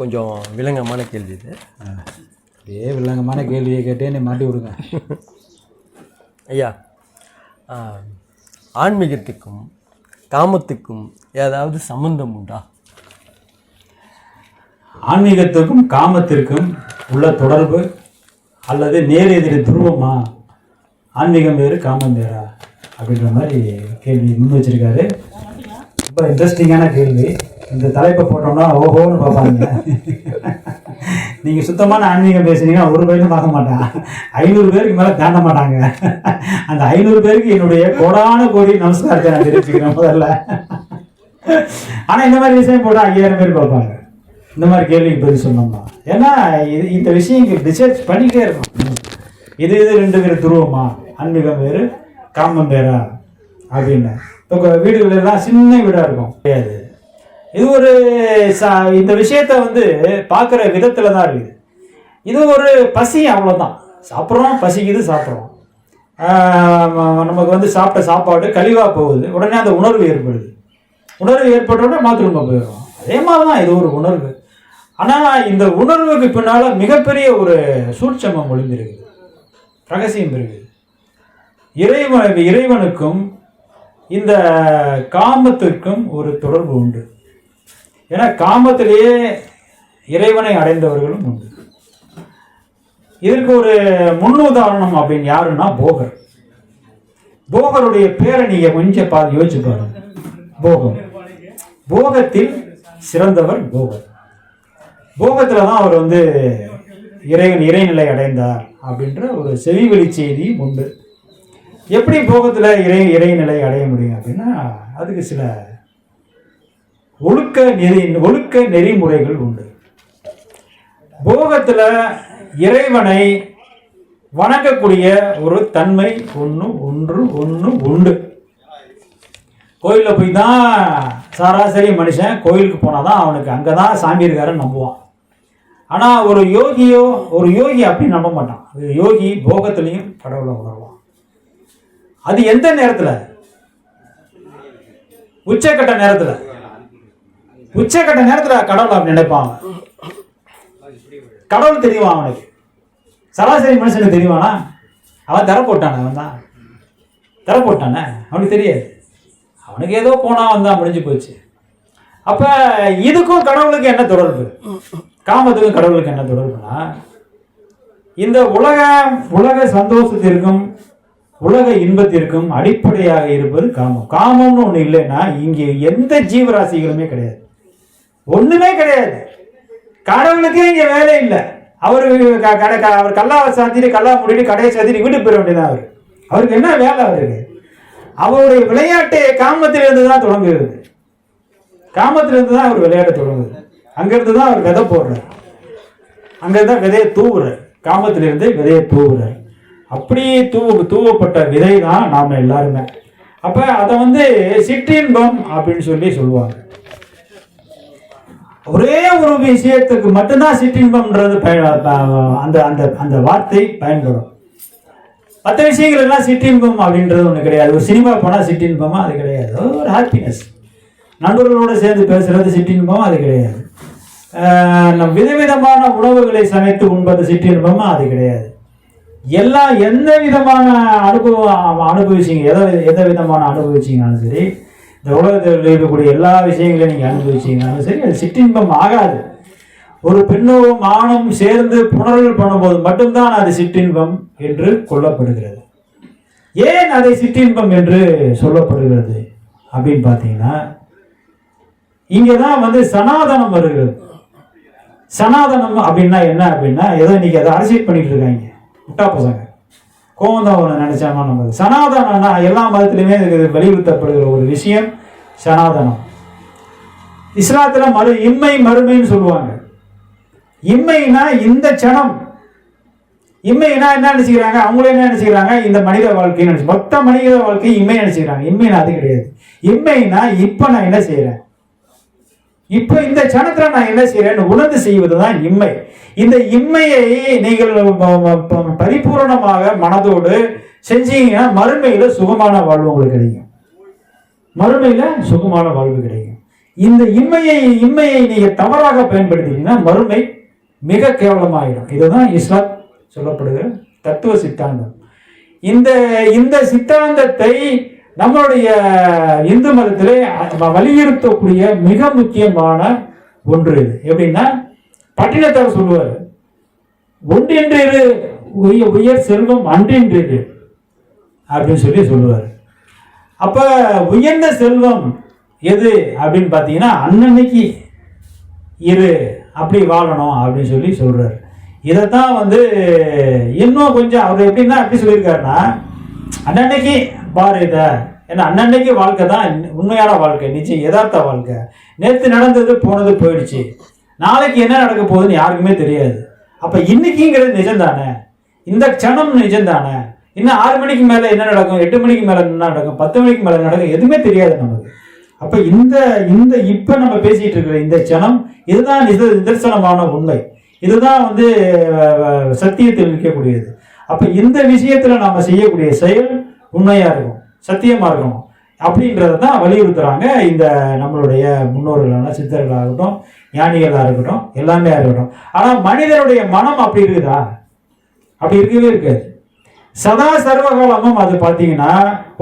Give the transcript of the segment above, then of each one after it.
கொஞ்சம் விலங்கமான கேள்வி இது. அப்படியே வில்லங்கமான கேள்வியை கேட்டே நீ மாட்டி விடுங்க. ஐயா ஆன்மீகத்துக்கும் காமத்துக்கும் ஏதாவது சம்பந்தம் உண்டா? ஆன்மீகத்துக்கும் காமத்திற்கும் உள்ள தொடர்பு அல்லது நேர் எதிரி துருவமா? ஆன்மீகம் வேறு காமம் வேறா? அப்படின்ற மாதிரி கேள்வி முன் வச்சிருக்காரு. ரொம்ப இன்ட்ரெஸ்டிங்கான கேள்வி. இந்த தலைப்பை போட்டோம்னா ஓஹோன்னு பார்ப்பாங்க நீங்கள் சுத்தமான ஆன்மீகம் பேசுனீங்கன்னா ஒரு பேரும் பார்க்க மாட்டான் ஐநூறு பேருக்கு மேலே தாண்ட மாட்டாங்க. அந்த ஐநூறு பேருக்கு என்னுடைய கோடான கோடி நமஸ்காரத்தை நான் தெரிவிச்சுக்கிறேன் முதல்ல. ஆனால் இந்த மாதிரி விஷயம் போட்டால் ஐயாயிரம் பேர் பார்ப்பாங்க. இந்த மாதிரி கேள்விக்கு பதில் சொன்னோம்னா ஏன்னா இது இந்த விஷயம் ரிசர்ச் பண்ணிக்கிட்டே இருக்கும் இது இது ரெண்டு பேர் துருவமா? ஆன்மீகம் வேறு காமம் வேறா? அப்படின்னு. இப்போ வீடுகளெல்லாம் சின்ன வீடாக இருக்கும். கிடையாது இது ஒரு இந்த விஷயத்த வந்து பார்க்குற விதத்தில் தான் இருக்குது. இது ஒரு பசி அவ்வளோதான் சாப்பிட்றோம் பசிக்குது சாப்பிட்றோம். நமக்கு வந்து சாப்பிட்ட சாப்பாடு கழிவாக போகுது. உடனே அந்த உணர்வு ஏற்படுது. உணர்வு ஏற்பட்டோடனே பாத்ரூமில் போயிடும் அதே மாதிரி தான் இது ஒரு உணர்வு. ஆனால் இந்த உணர்வுக்கு பின்னால் மிகப்பெரிய ஒரு சூட்சமம் ஒளிந்திருக்குது. ரகசியம் இருக்குது. இறைவன் இறைவனுக்கும் இந்த காமத்திற்கும் ஒரு தொடர்பு உண்டு. ஏன்னா காமத்திலேயே இறைவனை அடைந்தவர்களும் உண்டு. இதற்கு ஒரு முன்னுதாரணம் அப்படின்னு யாருன்னா போகர். போகருடைய பேரை நீங்க கொஞ்சம் பா யோசிச்சு பாருங்க. போகம். போகத்தில் சிறந்தவர் போகர். போகத்துல தான் அவர் வந்து இறைவன் இறைநிலை அடைந்தார் அப்படின்ற ஒரு செவிவெளி செய்தியும் உண்டு. எப்படி போகத்தில் இறை இறைநிலை அடைய முடியும் அப்படின்னா அதுக்கு சில ஒழுக்க நெறி ஒழுக்க நெறிமுறைகள் உண்டு. போகத்தில் இறைவனை வணங்கக்கூடிய ஒரு தன்மை ஒன்று ஒன்று ஒன்று உண்டு. கோயிலில் போய் தான் சராசரி மனுஷன் கோயிலுக்கு போனால் தான் அவனுக்கு அங்கே தான் சாமி இருக்காருன்னு நம்புவான். ஆனால் ஒரு யோகியோ ஒரு யோகி அப்படி நம்ப மாட்டான். அது யோகி போகத்துலேயும் கடவுளை உணர்வான். அது எந்த நேரத்தில்? உச்சக்கட்ட நேரத்தில். உச்சக்கட்ட நேரத்தில் கடவுள் அப்படி நினைப்பான் கடவுள் தெரியுமா அவனுக்கு? சராசரி மனுஷனுக்கு தெரியுமானா அவன் தர போட்டான அவன் தான் தர போட்டானே? அவனுக்கு தெரியாது. அவனுக்கு ஏதோ போனா வந்தான் முடிஞ்சு போச்சு. அப்ப இதுக்கும் கடவுளுக்கு என்ன தொடர்பு? காமத்துக்கும் கடவுளுக்கு என்ன தொடர்புனா இந்த உலக உலக சந்தோஷத்திற்கும் உலக இன்பத்திற்கும் அடிப்படையாக இருப்பது காமம். காமம்னு ஒன்று இல்லைன்னா இங்கே எந்த ஜீவராசிகளுமே கிடையாது. ஒண்ணுமே கிடையாது. கடவுளுக்கே இங்க வேலை இல்லை. அவர் க- கடை அவர் கல்லா சாத்திட்டு கல்லா மூடிட்டு கடையை சாத்திட்டு வீட்டுக்கு போயிட வேண்டியதான் அவர். அவருக்கு என்ன வேலை அவருக்கு? அவருடைய விளையாட்டு காமத்திலிருந்து தான் தொடங்குகிறது. காமத்திலிருந்து தான் அவர் விளையாட்டு தொடங்குது. அங்கிருந்து தான் அவர் விதை போடுறார். அங்கிருந்து தான் விதையை தூவுறார். காமத்திலிருந்து விதையை தூவுறார். அப்படி தூவு தூவப்பட்ட விதை தான் நாம் எல்லாருமே. அப்போ அதை வந்து சிற்றின்பம் அப்படின்னு சொல்லி சொல்லுவாங்க. ஒரே ஒரு விஷயத்துக்கு மட்டும்தான் சிற்றின்பம்ன்றது அந்த அந்த அந்த வார்த்தை பயன்படும் மற்ற விஷயங்கள் எல்லாம் சிற்றின்பம் அப்படின்றது ஒன்று கிடையாது. ஒரு சினிமா போனால் சிற்றின்பமா அது கிடையாது. ஒரு ஹாப்பினஸ் நண்பர்களோடு சேர்ந்து பேசுறது சிற்றின்பம் அது கிடையாது. நம் விதவிதமான உணவுகளை சமைத்து உண்பது சிற்றின்பமா அது கிடையாது. எல்லாம் எந்த விதமான அனுபவம் அனுபவிச்சிங்க எதை எந்த விதமான அனுபவிச்சிங்கனாலும் சரி இந்த உலகத்தில் இருக்கக்கூடிய எல்லா விஷயங்களையும் நீங்கள் அனுபவிச்சீங்கனாலும் சரி அது சிற்றின்பம் ஆகாது. ஒரு பெண்ணும் ஆணும் சேர்ந்து புணர்வு பண்ணும்போது மட்டும்தான் அது சிற்றின்பம் என்று கொல்லப்படுகிறது. ஏன் அதை சிற்றின்பம் என்று சொல்லப்படுகிறது அப்படின்னு பார்த்தீங்கன்னா இங்கே தான் வந்து சனாதனம் வருகிறது. சனாதனம் அப்படின்னா என்ன அப்படின்னா ஏதோ இன்னைக்கு அதை அரசியல் பண்ணிட்டு இருக்காங்க. முட்டா பசங்க. கோவம் தான் ஒன்று நினைச்சாமா நம்ம. சனாதனம்னா எல்லா மதத்திலுமே வலியுறுத்தப்படுகிற ஒரு விஷயம் சனாதனம். இஸ்லாத்துல மறு இம்மை மறுமைன்னு சொல்லுவாங்க. இம்மைனா இந்த சனம் இம்மைனா என்ன நினைச்சுக்கிறாங்க? அவங்களே என்ன நினைச்சுக்கிறாங்க? இந்த மனித வாழ்க்கைன்னு நினைச்சு மொத்த மனித வாழ்க்கை இம்மை நினைச்சுக்கிறாங்க. இம்மைனா அது கிடையாது. இம்மைனா இப்ப நான் என்ன செய்யறேன் இப்போ இந்த சனத்துல நான் என்ன செய்யறேன்னு உணர்ந்து செய்வதுதான் இம்மை. இந்த இம்மையை நீங்கள் பரிபூர்ணமாக பரிபூரணமாக மனதோடு செஞ்சீங்கன்னா மறுமையில சுகமான வாழ்வு உங்களுக்கு கிடைக்கும். மறுமையில சுகமான வாழ்வு கிடைக்கும். இந்த இம்மையை இம்மையை நீங்க தவறாக பயன்படுத்தினீங்கன்னா மறுமை மிக கேவலமாயிடும். இதுதான் இஸ்லாம் சொல்லப்படுகிற தத்துவ சித்தாந்தம். இந்த இந்த சித்தாந்தத்தை நம்மளுடைய இந்து மதத்திலே வலியுறுத்தக்கூடிய மிக முக்கியமான ஒன்று இது. எப்படின்னா பட்டினத்தார் சொல்லுவார் ஒன்றின்றிரு உய- உயர் செல்வம் அன்றின்றிரு அப்படின்னு சொல்லி சொல்லுவார். அப்ப உயர்ந்த செல்வம் எது அப்படின்னு பார்த்தீங்கன்னா அன்னன்னைக்கு இரு அப்படி வாழணும் அப்படின்னு சொல்லி சொல்றாரு. இதைத்தான் வந்து இன்னும் கொஞ்சம் அவர் எப்படின்னா எப்படி சொல்லியிருக்காருன்னா அன்னன்னைக்கு பாரு இதை. ஏன்னா அன்னன்னைக்கு வாழ்க்கை தான் உண்மையான வாழ்க்கை நிச்சயம் யதார்த்த வாழ்க்கை. நேற்று நடந்தது போனது போயிடுச்சு. நாளைக்கு என்ன நடக்க போகுதுன்னு யாருக்குமே தெரியாது. அப்போ இன்னைக்குங்கிறது நிஜம் தானே இந்த க்ஷணம் நிஜம் தானே இன்னும் ஆறு மணிக்கு மேலே என்ன நடக்கும் எட்டு மணிக்கு மேலே என்ன நடக்கும் பத்து மணிக்கு மேலே நடக்கும் எதுவுமே தெரியாது நமக்கு. அப்போ இந்த இந்த இப்போ நம்ம பேசிகிட்டு இருக்கிற இந்த க்ஷணம் இதுதான் நித நிதர்சனமான உண்மை. இதுதான் வந்து சத்தியத்தில் நிற்கக்கூடியது. அப்ப இந்த விஷயத்துல நாம செய்யக்கூடிய செயல் உண்மையா இருக்கும் சத்தியமா இருக்கும். அப்படின்றத தான் வலியுறுத்துறாங்க இந்த நம்மளுடைய முன்னோர்களான சித்தர்களாகட்டும் ஞானிகளாக இருக்கட்டும் எல்லாமே இருக்கட்டும் ஆனா மனிதனுடைய மனம் அப்படி இருக்குதா? அப்படி இருக்கவே இருக்காது. சதா சர்வகாலமும் அது பார்த்தீங்கன்னா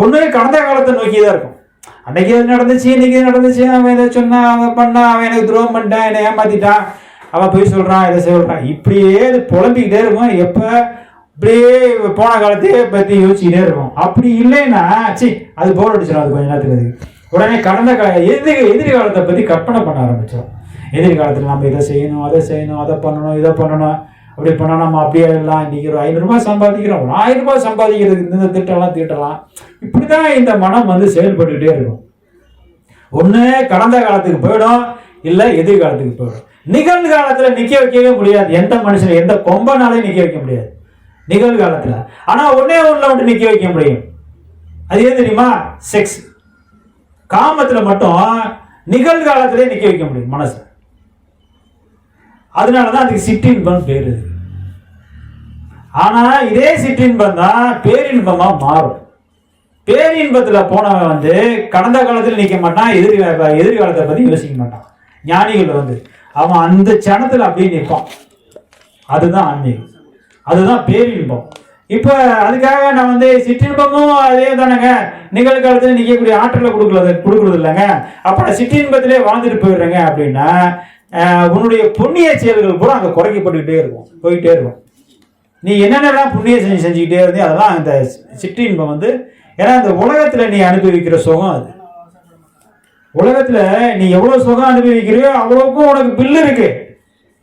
ஒன்று கடந்த காலத்தை நோக்கி தான் இருக்கும். அன்னைக்கு இது நடந்துச்சு இன்னைக்கு இது நடந்துச்சு அவன் இதை சொன்னான் அவன் பண்ணான் அவன் எனக்கு துரோகம் பண்ணிட்டான் என்னை ஏமாத்திட்டான். அவன் போய் சொல்றான் இதை சொல்றான். இப்படியே இது புலம்பிக்கிட்டே இருக்கும். எப்போ? இப்படியே போன காலத்தையே பற்றி யோசிச்சுக்கிட்டே இருக்கும். அப்படி இல்லைன்னா சி அது போர் அடிச்சிடும் அது கொஞ்ச நேரத்துக்கு உடனே கடந்த கால எதிர் எதிர்காலத்தை பற்றி கற்பனை பண்ண ஆரம்பித்தோம் எதிர்காலத்தில் நம்ம இதை செய்யணும் அதை செய்யணும் அதை பண்ணணும் இதை பண்ணணும். அப்படி பண்ணா நம்ம அப்படியே எல்லாம் இன்னைக்கு ஒரு சம்பாதிக்கிறோம். ஒரு ஆயிரம் ரூபாய் சம்பாதிக்கிறதுக்கு இந்த திட்டம்லாம் தீட்டலாம். இப்படிதான் இந்த மனம் வந்து செயல்பட்டுக்கிட்டே இருக்கும். ஒன்று கடந்த காலத்துக்கு போயிடும். இல்லை எதிர்காலத்துக்கு போயிடும். நிகழ்காலத்தில் நிற்க வைக்கவே முடியாது. எந்த மனுஷனை எந்த கொம்பனாலையும் நிற்க வைக்க முடியாது. நிகழ்காலத்தில். ஆனால் ஒன்னே ஒன்றில் மட்டும் நிற்க வைக்க முடியும். அது ஏன் தெரியுமா? செக்ஸ் காமத்தில் மட்டும் நிகழ்காலத்திலே நிற்க வைக்க முடியும் மனசு. அதனால தான் அதுக்கு சிற்றின்பம் பேரு. ஆனா இதே சிற்றின்பம் தான் பேரின்பமா மாறும். பேரின்பத்தில் போனவன் வந்து கடந்த காலத்தில் நிற்க மாட்டான் எதிர் எதிர்காலத்தை பற்றி யோசிக்க மாட்டான். ஞானிகள் வந்து அவன் அந்த சனத்தில் அப்படியே நிற்பான் அதுதான் ஆன்மீகம். அதுதான் பேரின்பம் இப்போ அதுக்காக நான் வந்து சிற்றின்பமும் அதே தானேங்க நிகழ்காலத்தில் நிற்கக்கூடிய ஆற்றலை கொடுக்கறது கொடுக்கறது இல்லைங்க. அப்போ நான் சிற்றின்பத்திலே வாழ்ந்துட்டு போயிடுறேங்க அப்படின்னா உன்னுடைய புண்ணிய செயல்கள் கூட அங்கே குறைக்கப்பட்டுக்கிட்டே இருக்கும். போயிட்டே இருக்கும். நீ என்னென்னலாம் புண்ணிய செஞ்சு செஞ்சுக்கிட்டே இருந்தே அதெல்லாம் அந்த சிற்றின்பம் வந்து ஏன்னா அந்த உலகத்தில் நீ அனுபவிக்கிற சுகம் அது. உலகத்தில் நீ எவ்வளோ சுகம் அனுபவிக்கிறியோ அவ்வளோக்கும் உனக்கு பில்லு இருக்குது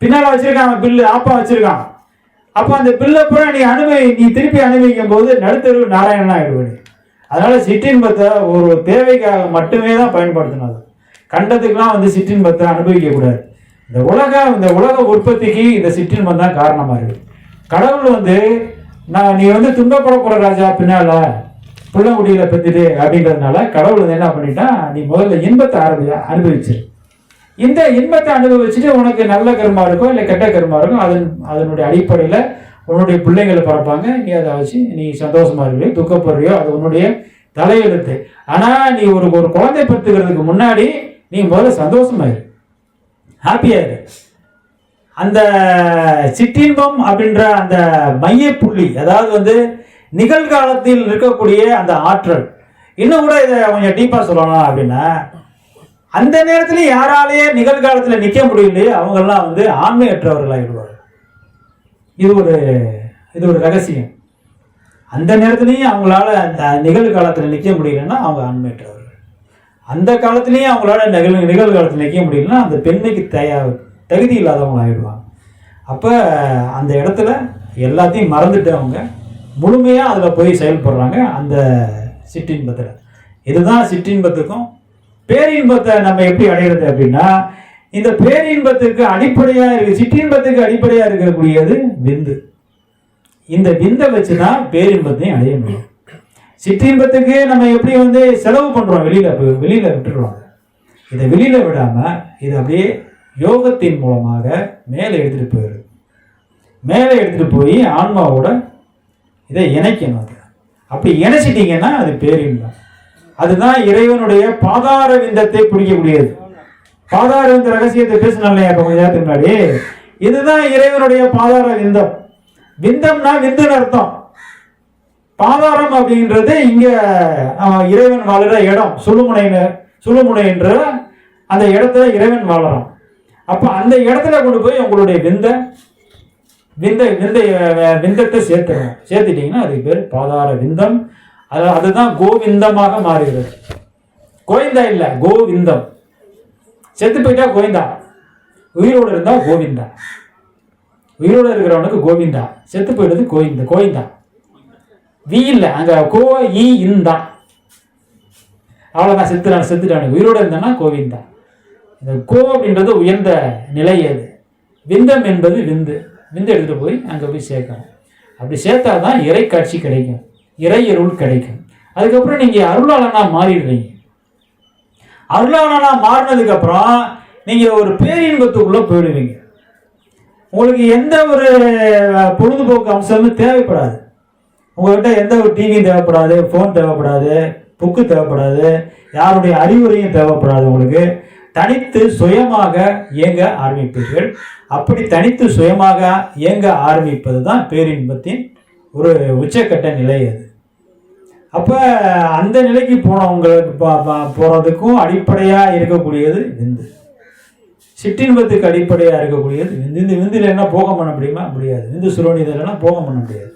பின்னால் வச்சுருக்கான் பில்லு ஆப்பா வச்சுருக்கான். அப்ப அந்த பில்லை பூரா நீ அனுபவி நீ திருப்பி அனுபவிக்கும் போது நடுத்தருவு நாராயணனா ஆயிடுவாரு. அதனால சிற்றின்பத்தை ஒரு தேவைக்காக மட்டுமே தான் பயன்படுத்தினது. கண்டத்துக்கெல்லாம் வந்து சிற்றின்பத்தை அனுபவிக்க கூடாது இந்த உலக இந்த உலக உற்பத்திக்கு இந்த சிற்றின்பம் தான் காரணமா இருக்கு. கடவுள் வந்து நான் நீ வந்து துன்பப்படக்கூட ராஜா பின்னால புள்ளங்குடியில பெற்றுட்டு அப்படின்றதுனால கடவுள் வந்து என்ன பண்ணிட்டா நீ முதல்ல இன்பத்தை ஆரம்பி அனுபவிச்சிரு. இந்த இன்பத்தை அனுபவிச்சுட்டு உனக்கு நல்ல கருமா இருக்கோ இல்லை கெட்ட கருமா இருக்கோ அதன் அதனுடைய அடிப்படையில் உன்னுடைய பிள்ளைங்களை பிறப்பாங்க. நீ அதை வச்சு நீ சந்தோஷமா இருக்கியோ துக்கப்படுறியோ அது உன்னுடைய தலையெழுத்து. ஆனால் நீ ஒரு ஒரு குழந்தை பெற்றுக்கிறதுக்கு முன்னாடி நீ முதல்ல சந்தோஷமா இரு. ஹாப்பியா இரு. அந்த சிற்றின்பம் அப்படின்ற அந்த மையப்புள்ளி அதாவது வந்து நிகழ்காலத்தில் இருக்கக்கூடிய அந்த ஆற்றல். இன்னும் கூட இதை கொஞ்சம் டீப்பாக சொல்லணும் அப்படின்னா அந்த நேரத்தில் யாராலேயே நிகழ்காலத்தில் நிற்க முடியலையே அவங்கெல்லாம் வந்து ஆண்மையற்றவர்களாகிடுவார்கள் இது ஒரு இது ஒரு ரகசியம். அந்த நேரத்துலையும் அவங்களால அந்த நிகழ்காலத்தில் நிற்க முடியலன்னா அவங்க ஆண்மையற்றவர்கள். அந்த காலத்துலேயும் அவங்களால நிகழ் நிகழ்காலத்தில் நிற்க முடியலன்னா அந்த பெண்மைக்கு தய தகுதி இல்லாதவங்க ஆகிடுவாங்க அப்போ அந்த இடத்துல எல்லாத்தையும் மறந்துட்டு அவங்க முழுமையாக அதில் போய் செயல்படுறாங்க அந்த சிற்றின்பத்தில். இதுதான் சிற்றின்பத்துக்கும் பேரின்பத்தை நம்ம எப்படி அடைகிறது அப்படின்னா இந்த பேரின்பத்துக்கு அடிப்படையாக இருக்கு சிற்றின்பத்துக்கு அடிப்படையாக இருக்கக்கூடியது விந்து. இந்த விந்தை வச்சு தான் பேரின்பத்தையும் அடைய முடியும். சிற்றின்பத்துக்கு நம்ம எப்படி வந்து செலவு பண்றோம் வெளியில போய் வெளியில விட்டுறோம். இதை வெளியில விடாம இது அப்படியே யோகத்தின் மூலமாக மேலே எடுத்துட்டு போயிடுது மேலே எடுத்துட்டு போய் ஆன்மாவோட இதை இணைக்கணும். அது அப்படி இணைச்சிட்டீங்கன்னா அது பேரின்பம். அதுதான் இறைவனுடைய பாதார விந்தத்தை பிடிக்கக்கூடியது பாதார விந்த ரகசியத்தை பேசினேன் இல்லையா கொஞ்ச நேரத்துக்கு முன்னாடி. இதுதான் இறைவனுடைய பாதார விந்தம் விந்தம்னா விந்துன்னு அர்த்தம். பாதாரம் அப்படின்றது இங்க இறைவன் வாழுற இடம். சுழுமுனைன்னு சுழுமுனை என்ற அந்த இடத்துல இறைவன் வாழறான். அப்ப அந்த இடத்துல கொண்டு போய் உங்களுடைய விந்த விந்த விந்த விந்தத்தை சேர்த்துறோம். சேர்த்துட்டீங்கன்னா அதுக்கு பேர் பாதார விந்தம் அது அதுதான் கோவிந்தமாக மாறுகிறது. கோவிந்தா இல்ல கோவிந்தம். செத்து போயிட்டா கோவிந்தா. உயிரோடு இருந்தா கோவிந்தா. உயிரோடு இருக்கிறவனுக்கு கோவிந்தா. செத்து போயிடுறது கோவிந்தா கோவிந்தா. வி இல்ல அங்க கோ இ இந்தா. அவ்வளவுதான் செத்துறான் செத்துட்டானு. உயிரோடு இருந்தானா கோவிந்தா. இந்த கோ அப்படின்றது உயர்ந்த நிலை அது. விந்தம் என்பது விந்து. விந்து எடுத்துட்டு போய் அங்க போய் சேர்க்கணும். அப்படி சேர்த்தாதான் இறை காட்சி கிடைக்கும். இறையருள் கிடைக்கும். அதுக்கப்புறம் நீங்கள் அருளாளனாக மாறிடுறீங்க. அருளாளனாக மாறினதுக்கப்புறம் நீங்கள் ஒரு பேரின்பத்துக்குள்ளே போயிடுவீங்க. உங்களுக்கு எந்த ஒரு பொழுதுபோக்கு அம்சமும் தேவைப்படாது. உங்கள்கிட்ட எந்த ஒரு டிவியும் தேவைப்படாது ஃபோன் தேவைப்படாது புக்கு தேவைப்படாது யாருடைய அறிவுரையும் தேவைப்படாது உங்களுக்கு. தனித்து சுயமாக இயங்க ஆரம்பிப்பீர்கள். அப்படி தனித்து சுயமாக இயங்க ஆரம்பிப்பது தான் பேரின்பத்தின் ஒரு உச்சக்கட்ட நிலை அது. அப்போ அந்த நிலைக்கு போனவங்களுக்கு போகிறதுக்கும் அடிப்படையாக இருக்கக்கூடியது விந்து. சிற்றின்பத்துக்கு அடிப்படையாக இருக்கக்கூடியது விந்து. இந்த விந்தில் என்ன போகம் பண்ண முடியுமா? முடியாது. விந்து சுரோனிதெல்லாம் போகம் பண்ண முடியாது.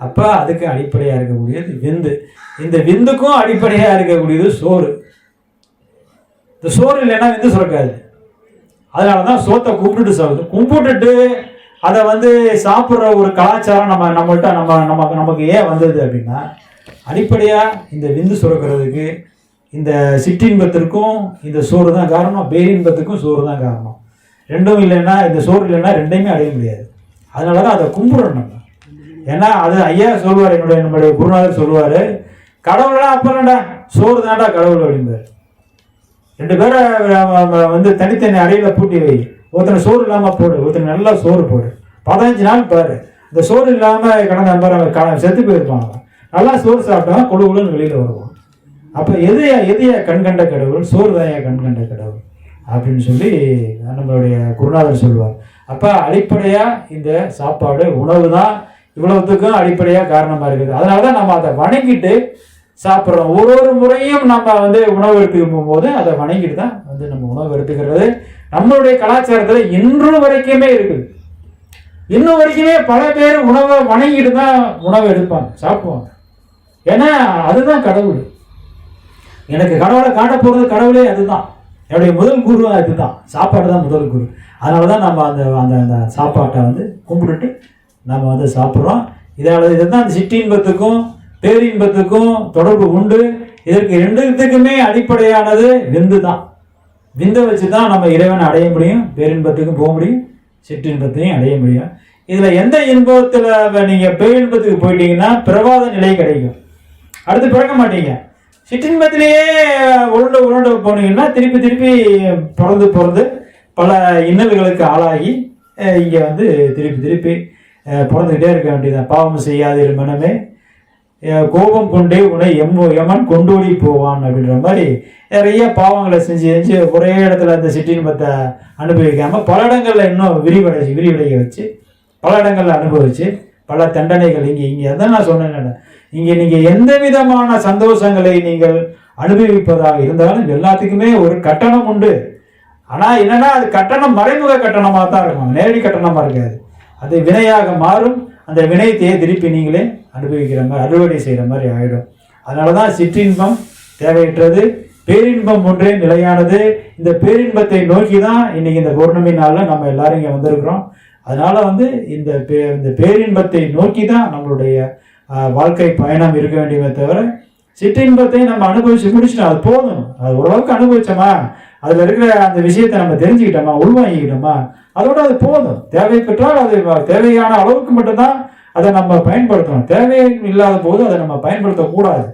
அப்போ அதுக்கு அடிப்படையாக இருக்கக்கூடியது விந்து. இந்த விந்துக்கும் அடிப்படையாக இருக்கக்கூடியது சோறு. இந்த சோறு இல்லைன்னா விந்து சுரக்காது. அதனால தான் சோத்தை கும்பிட்டுட்டு சாப்பிடுது கும்பிட்டுட்டு அதை வந்து சாப்பிட்ற ஒரு கலாச்சாரம் நம்ம நம்மள்ட்ட நம்ம நமக்கு நமக்கு ஏன் வந்தது அப்படின்னா அடிப்படையாக இந்த விந்து சுரக்கிறதுக்கு இந்த சிற்றின்பத்திற்கும் இந்த சோறு தான் காரணம் பேரின்பத்துக்கும் சோறு தான் காரணம். ரெண்டும் இல்லைன்னா இந்த சோறு இல்லைன்னா ரெண்டையுமே அடைய முடியாது. அதனால தான் அதை கும்பிடணும் நம்ம. ஏன்னா அது ஐயா சொல்லுவார் என்னுடைய நம்முடைய குருநாதர் சொல்லுவார் கடவுளா அப்பறம்டா சோறு தான்டா கடவுள் அப்படின்பார் ரெண்டு பேரை வந்து தனித்தனி அறையில பூட்டி வை. ஒருத்தனை சோறு இல்லாமல் போடு ஒருத்தனை நல்லா சோறு போடு. பதினஞ்சு நாள் பாரு. இந்த சோறு இல்லாமல் கடந்த பாரு அவன் க- செத்து போயிருப்பாங்க நல்லா சோறு சாப்பிட்டா கொழு குழுன்னு வெளியில் வருவோம் அப்போ எதையா எதையா கண் கண்ட கடவுள்? சோறு தான் கண் கண்ட கடவுள். அப்படின்னு சொல்லி நம்மளுடைய குருநாதர் சொல்லுவார் அப்போ அடிப்படையாக இந்த சாப்பாடு உணவு தான் இவ்வளவுத்துக்கும் அடிப்படையாக காரணமாக இருக்குது. அதனால தான் நம்ம அதை வணங்கிட்டு சாப்பிட்றோம். ஒரு ஒரு முறையும் நம்ம வந்து உணவு எடுத்துக்கும் போது அதை வணங்கிட்டு தான் வந்து நம்ம உணவு எடுத்துக்கிறது. நம்மளுடைய கலாச்சாரத்துல இன்று வரைக்குமே இருக்குது. இன்னும் வரைக்குமே பல பேர் உணவை வணங்கிட்டு தான் உணவை எடுப்பாங்க சாப்பிடுவாங்க. ஏன்னா அதுதான் கடவுள். எனக்கு கடவுளை காட்ட போகிறது கடவுளே அதுதான். என்னுடைய முதல் குரு அதுதான். சாப்பாடு தான் முதல் குரு. அதனால தான் நம்ம அந்த அந்த அந்த சாப்பாட்டை வந்து கும்பிட்டுட்டு நம்ம வந்து சாப்பிட்றோம். இதால் இதுதான் அந்த சிற்றின்பத்துக்கும் பேரின்பத்துக்கும் தொடர்பு உண்டு. இதற்கு ரெண்டுத்துக்குமே அடிப்படையானது விந்து தான் விந்தை வச்சு தான் நம்ம இறைவனை அடைய முடியும் பேரின்பத்துக்கும் போக முடியும் சிற்றின்பத்தையும் அடைய முடியும். இதில் எந்த இன்பத்தில் நீங்கள் பேரின்பத்துக்கு போயிட்டீங்கன்னா பிரவாத நிலை கிடைக்கும். அடுத்து பிறக்க மாட்டீங்க. சிற்றின்பத்திலேயே உருண்டு உருண்டு போனீங்கன்னா திருப்பி திருப்பி பிறந்து பிறந்து பல இன்னல்களுக்கு ஆளாகி இங்கே வந்து திருப்பி திருப்பி பிறந்துக்கிட்டே இருக்க வேண்டியதான் பாவம் செய்யாத மனமே. கோபம் கொண்டே உன்னை எம் எமன் கொண்டோடி போவான் அப்படின்ற மாதிரி நிறைய பாவங்களை செஞ்சு செஞ்சு ஒரே இடத்துல அந்த சிற்றின்பத்தை அனுபவிக்காம பல இடங்களில் இன்னும் விரிவடை விரிவடைய வச்சு பல இடங்களில் அனுபவிச்சு பல தண்டனைகள் இங்கே இங்கே. அதான் நான் சொன்னேன் இங்கே நீங்கள் எந்த விதமான சந்தோஷங்களை நீங்கள் அனுபவிப்பதாக இருந்தாலும் எல்லாத்துக்குமே ஒரு கட்டணம் உண்டு. ஆனால் என்னென்னா அது கட்டணம் மறைமுக கட்டணமாக தான் இருக்கும். நேரடி கட்டணமாக இருக்காது. அது வினையாக மாறும். அந்த வினயத்தையே திருப்பி நீங்களே அனுபவிக்கிற மாதிரி அறுவடை செய்கிற மாதிரி ஆகிடும் அதனால தான் சிற்றின்பம் தேவையற்றது. பேரின்பம் ஒன்றே நிலையானது. இந்த பேரின்பத்தை நோக்கி தான் இன்னைக்கு இந்த பௌர்ணமி நாளில் நம்ம எல்லாரும் இங்கே வந்திருக்கிறோம். அதனால வந்து இந்த பே இந்த பேரின்பத்தை நோக்கி தான் நம்மளுடைய வாழ்க்கை பயணம் இருக்க வேண்டியமே தவிர சிற்றின்பத்தை நம்ம அனுபவிச்சு முடிச்சிட்டோம் அது போதும். அது ஓரளவுக்கு அனுபவிச்சோமா? அதில் இருக்கிற அந்த விஷயத்தை நம்ம தெரிஞ்சுக்கிட்டோமா? உள்வாங்கிக்கிட்டோமா? அதோட அது போதும். தேவைப்பற்றால் அது தேவையான அளவுக்கு மட்டும்தான் அதை நம்ம பயன்படுத்தணும். தேவை இல்லாத போது அதை நம்ம பயன்படுத்தக்கூடாது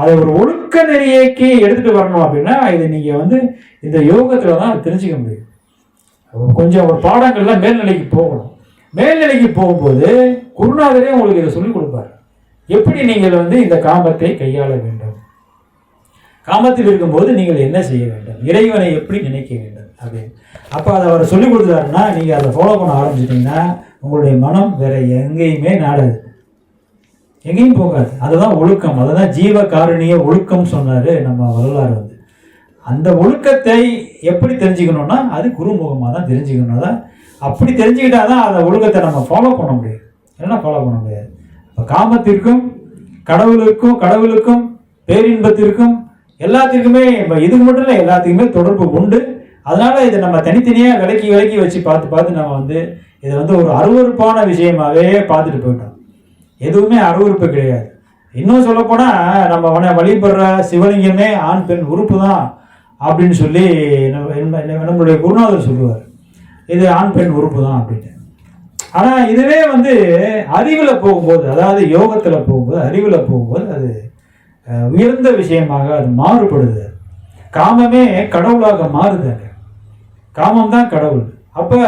அதை ஒரு ஒழுக்க நெறியைக்கு எடுத்துட்டு வரணும் அப்படின்னா இது நீங்க வந்து இந்த யோகத்துல தான் தெரிஞ்சுக்க முடியும். கொஞ்சம் ஒரு பாடங்கள்ல மேல்நிலைக்கு போகணும். மேல்நிலைக்கு போகும்போது குருநாதரே உங்களுக்கு இதை சொல்லிக் கொடுப்பார். எப்படி நீங்கள் வந்து இந்த காமத்தை கையாள வேண்டும்? காமத்தில் இருக்கும்போது நீங்கள் என்ன செய்ய வேண்டும்? இறைவனை எப்படி நினைக்க வேண்டும்? அப்படின்னு. அப்போ அதை அவர் சொல்லி கொடுத்துட்டாருன்னா நீங்கள் அதை ஃபாலோ பண்ண ஆரம்பிச்சிட்டிங்கன்னா உங்களுடைய மனம் வேற எங்கேயுமே நாடாது. எங்கேயும் போகாது. அதுதான் ஒழுக்கம். அதுதான் ஜீவ காரணிய ஒழுக்கம் சொன்னார் நம்ம வரலாறு வந்து. அந்த ஒழுக்கத்தை எப்படி தெரிஞ்சுக்கணும்னா அது குருமுகமாக தான் தெரிஞ்சுக்கணும். தான் அப்படி தெரிஞ்சுக்கிட்டா தான் அந்த ஒழுக்கத்தை நம்ம ஃபாலோ பண்ண முடியும். இல்லைன்னா ஃபாலோ பண்ண முடியாது. இப்போ காமத்திற்கும் கடவுளுக்கும் கடவுளுக்கும் பேரின்பத்திற்கும் எல்லாத்துக்குமே இப்போ இதுக்கு மட்டும் இல்லை எல்லாத்துக்குமே தொடர்பு உண்டு. அதனால இதை நம்ம தனித்தனியாக விலக்கி விலக்கி வச்சு பார்த்து பார்த்து நம்ம வந்து இதை வந்து ஒரு அருவருப்பான விஷயமாவே பார்த்துட்டு போயிட்டோம். எதுவுமே அருவருப்பு கிடையாது. இன்னும் சொல்லப்போனால் நம்ம அவனை வழிபடுற சிவலிங்கமே ஆண் பெண் உறுப்பு தான் அப்படின்னு சொல்லி நம்ம நம்மளுடைய குருநாதர் சொல்லுவார். இது ஆண் பெண் உறுப்பு தான் அப்படின்ட்டு ஆனால் இதுவே வந்து அறிவில் போகும்போது அதாவது யோகத்தில் போகும்போது அறிவில் போகும்போது அது உயர்ந்த விஷயமாக அது மாறுபடுது. காமமே கடவுளாக மாறுது அங்கே. காமம் தான் கடவுள். அப்போ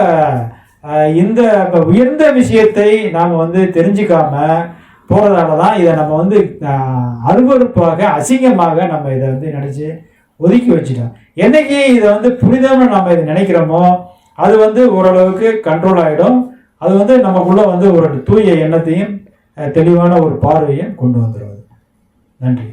இந்த உயர்ந்த விஷயத்தை நாம் வந்து தெரிஞ்சுக்காம போகிறதால தான் இதை நம்ம வந்து அருவறுப்பாக அருவருப்பாக அசிங்கமாக நம்ம இதை வந்து நினச்சி ஒதுக்கி வச்சிட்டோம். என்னைக்கு இதை வந்து புனிதம்னு நம்ம இதை நினைக்கிறோமோ அது வந்து ஓரளவுக்கு கண்ட்ரோல் ஆகிடும் அது வந்து நமக்குள்ளே வந்து ஒரு தூய எண்ணத்தையும் தெளிவான ஒரு பார்வையும் கொண்டு வந்துடுவது நன்றி.